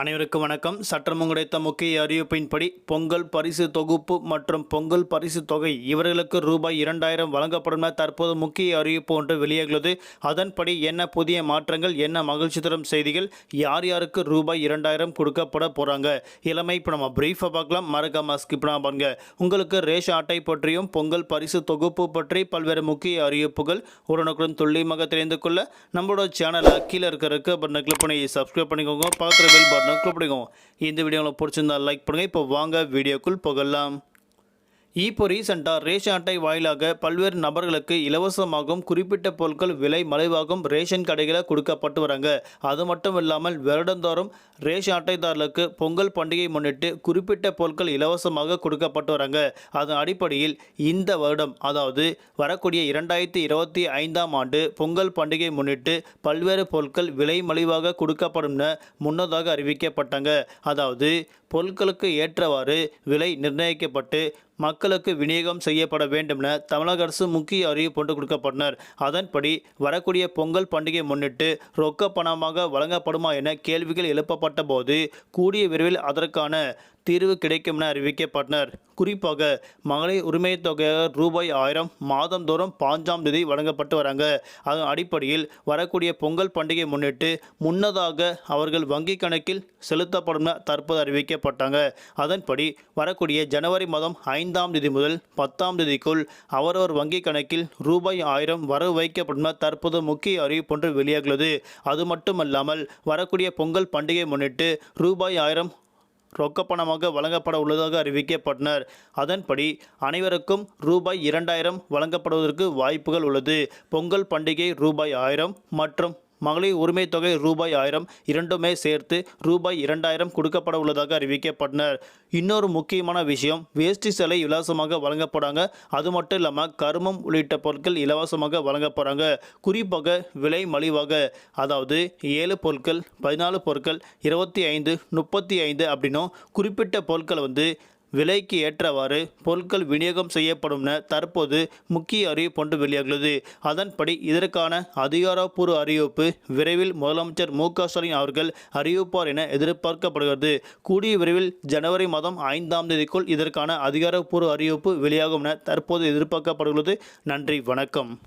அனைவருக்கும் வணக்கம். சட்டமும் கிடைத்த முக்கிய அறிவிப்பின்படி பொங்கல் பரிசு தொகுப்பு மற்றும் பொங்கல் பரிசு தொகை இவர்களுக்கு ரூபாய் இரண்டாயிரம் வழங்கப்படும் என தற்போது முக்கிய அறிவிப்பு ஒன்று வெளியாகியுள்ளது. அதன்படி என்ன புதிய மாற்றங்கள் என்ன மகிழ்ச்சி தரும் செய்திகள் யார் யாருக்கு ரூபாய் இரண்டாயிரம் கொடுக்கப்பட போகிறாங்க இளமை இப்போ நம்ம பிரீஃபாக பார்க்கலாம். மறக்காம ஸ்கிப் பண்ணாம பாருங்க. உங்களுக்கு ரேஷன் அட்டை பற்றியும் பொங்கல் பரிசு தொகுப்பு பற்றி பல்வேறு முக்கிய அறிவிப்புகள் உடனுக்குடன் துல்லியமாக தெரிந்து கொள்ள நம்மளோட சேனலை கீழே இருக்கிறதுக்கு இருக்க பட்டனை கிளிக் பண்ணி சப்ஸ்கிரைப் பண்ணிக்கோங்க. பக்கத்தில் பெல் பட்டன் கிளிக் பிடிக்கும். இந்த வீடியோ உங்களுக்கு பிடிச்சிருந்தா லைக் பண்ணுங்கள் இப்போ வாங்க வீடியோக்குள் போகலாம். இப்போ ரீசெண்டாக ரேஷன் அட்டை வாயிலாக பல்வேறு நபர்களுக்கு இலவசமாகவும் குறிப்பிட்ட பொருட்கள் விலை மலிவாகவும் ரேஷன் கடைகளில் கொடுக்கப்பட்டு வராங்க. அது மட்டும் இல்லாமல் வருடந்தோறும் ரேஷன் அட்டைதாரர்களுக்கு பொங்கல் பண்டிகை முன்னிட்டு குறிப்பிட்ட பொருட்கள் இலவசமாக கொடுக்கப்பட்டு வராங்க. அதன் அடிப்படையில் இந்த வருடம் அதாவது வரக்கூடிய இரண்டாயிரத்தி இருபத்தி ஐந்தாம் ஆண்டு பொங்கல் பண்டிகை முன்னிட்டு பல்வேறு பொருட்கள் விலை மலிவாக கொடுக்கப்படும் என முன்னதாக அறிவிக்கப்பட்டாங்க. அதாவது பொருட்களுக்கு ஏற்றவாறு விலை நிர்ணயிக்கப்பட்டு மக்களுக்கு விநியோகம் செய்யப்பட வேண்டும் என தமிழக அரசு முக்கிய அறிவிப்பு ஒன்று கொடுக்கப்பட்டனர். அதன்படி வரக்கூடிய பொங்கல் பண்டிகை முன்னிட்டு ரொக்க பணமாக வழங்கப்படுமா என கேள்விகள் எழுப்பப்பட்ட போது கூடிய விரைவில் அதற்கான தீர்வு கிடைக்கும் என அறிவிக்கப்பட்டனர். குறிப்பாக மகளிர் உரிமை தொகையாக ரூபாய் ஆயிரம் மாதந்தோறும் பாஞ்சாம் தேதி வழங்கப்பட்டு வராங்க. அதன் அடிப்படையில் வரக்கூடிய பொங்கல் பண்டிகை முன்னிட்டு முன்னதாக அவர்கள் வங்கி கணக்கில் செலுத்தப்படும் என தற்போது அறிவிக்கப்பட்டாங்க. அதன்படி வரக்கூடிய ஜனவரி மாதம் ஐந்தாம் தேதி முதல் பத்தாம் தேதிக்குள் அவரவர் வங்கி கணக்கில் ரூபாய் ஆயிரம் வரவு வைக்கப்படும் என தற்போது முக்கிய அறிவிப்பு ஒன்று வெளியாகியுள்ளது. அது மட்டுமல்லாமல் வரக்கூடிய பொங்கல் பண்டிகை முன்னிட்டு ரூபாய் ஆயிரம் ரொக்கப்பணமாக வழங்கப்பட உள்ளதாக அறிவிக்கப்பட்டனர். அதன்படி அனைவருக்கும் ரூபாய் இரண்டாயிரம் வழங்கப்படுவதற்கு வாய்ப்புகள் உள்ளது. பொங்கல் பண்டிகை ரூபாய் ஆயிரம் மற்றும் மகளிர் உரிமை தொகை ரூபாய் ஆயிரம் இரண்டுமே சேர்த்து ரூபாய் இரண்டாயிரம் கொடுக்கப்பட உள்ளதாக அறிவிக்கப்பட்டனர். இன்னொரு முக்கியமான விஷயம் வேஷ்டி சிலை இலவசமாக வழங்கப்படாங்க. அது மட்டும் இல்லாமல் கருமம் உள்ளிட்ட பொருட்கள் இலவசமாக வழங்கப்படுறாங்க குறிப்பாக விலை மலிவாக அதாவது ஏழு பொருட்கள் பதினாலு பொருட்கள் இருபத்தி ஐந்து முப்பத்தி ஐந்து அப்படின்னும் குறிப்பிட்ட பொருட்கள் வந்து விலைக்கு ஏற்றவாறு பொருட்கள் விநியோகம் செய்யப்படும் என தற்போது முக்கிய அறிவிப்பு ஒன்று வெளியாகியுள்ளது. அதன்படி இதற்கான அதிகாரப்பூர்வ அறிவிப்பு விரைவில் முதலமைச்சர் மு ஸ்டாலின் அவர்கள் அறிவிப்பார் என எதிர்பார்க்கப்படுகிறது. கூடிய விரைவில் ஜனவரி மாதம் ஐந்தாம் தேதிக்குள் இதற்கான அதிகாரப்பூர்வ அறிவிப்பு வெளியாகும் என தற்போது எதிர்பார்க்கப்படுகிறது. நன்றி வணக்கம்.